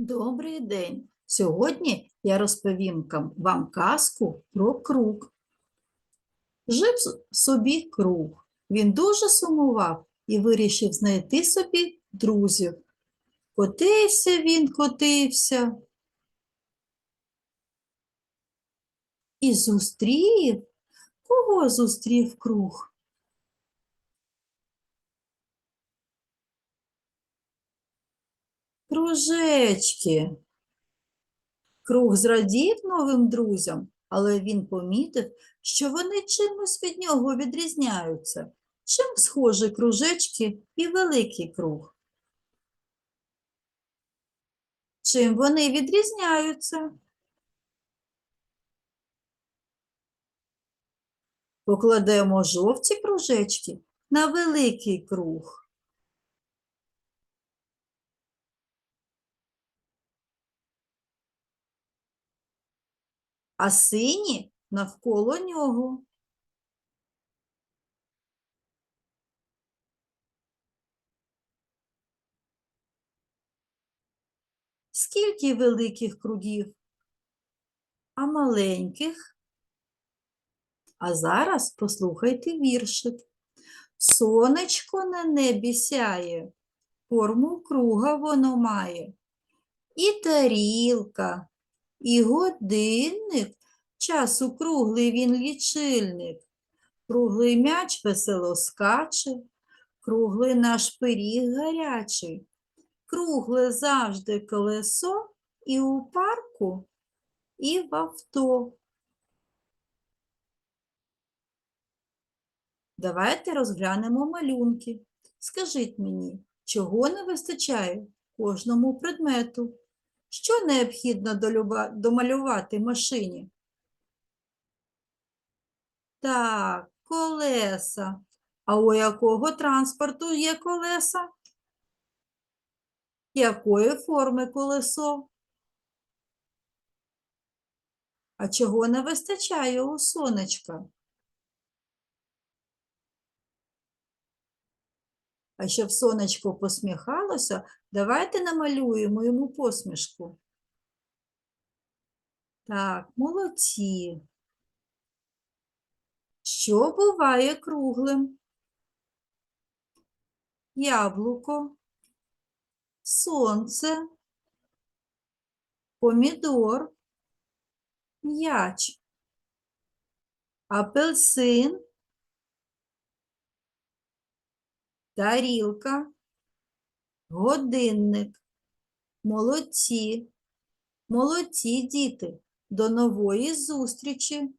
Добрий день! Сьогодні я розповім вам казку про круг. Жив собі круг. Він дуже сумував і вирішив знайти собі друзів. Котився він, котився. І зустрів. Кого зустрів круг? Кружечки. Круг зрадів новим друзям, але він помітив, що вони чимось від нього відрізняються. Чим схожі кружечки і великий круг? Чим вони відрізняються? Покладемо жовті кружечки на великий круг. А сині навколо нього. Скільки великих кругів, а маленьких? А зараз послухайте віршик. Сонечко на небі сяє, форму круга воно має. І тарілка, і годинник, часу круглий він лічильник. Круглий м'яч весело скаче, круглий наш пиріг гарячий. Кругле завжди колесо і у парку, і в авто. Давайте розглянемо малюнки. Скажіть мені, чого не вистачає кожному предмету? Що необхідно домалювати машині? Так, колеса. А у якого транспорту є колеса? Якої форми колесо? А чого не вистачає у сонечка? Щоб сонечко посміхалося, давайте намалюємо йому посмішку. Так, молодці. Що буває круглим? Яблуко, сонце, помідор, м'яч, апельсин, тарілка, годинник. Молодці, молодці діти. До нової зустрічі!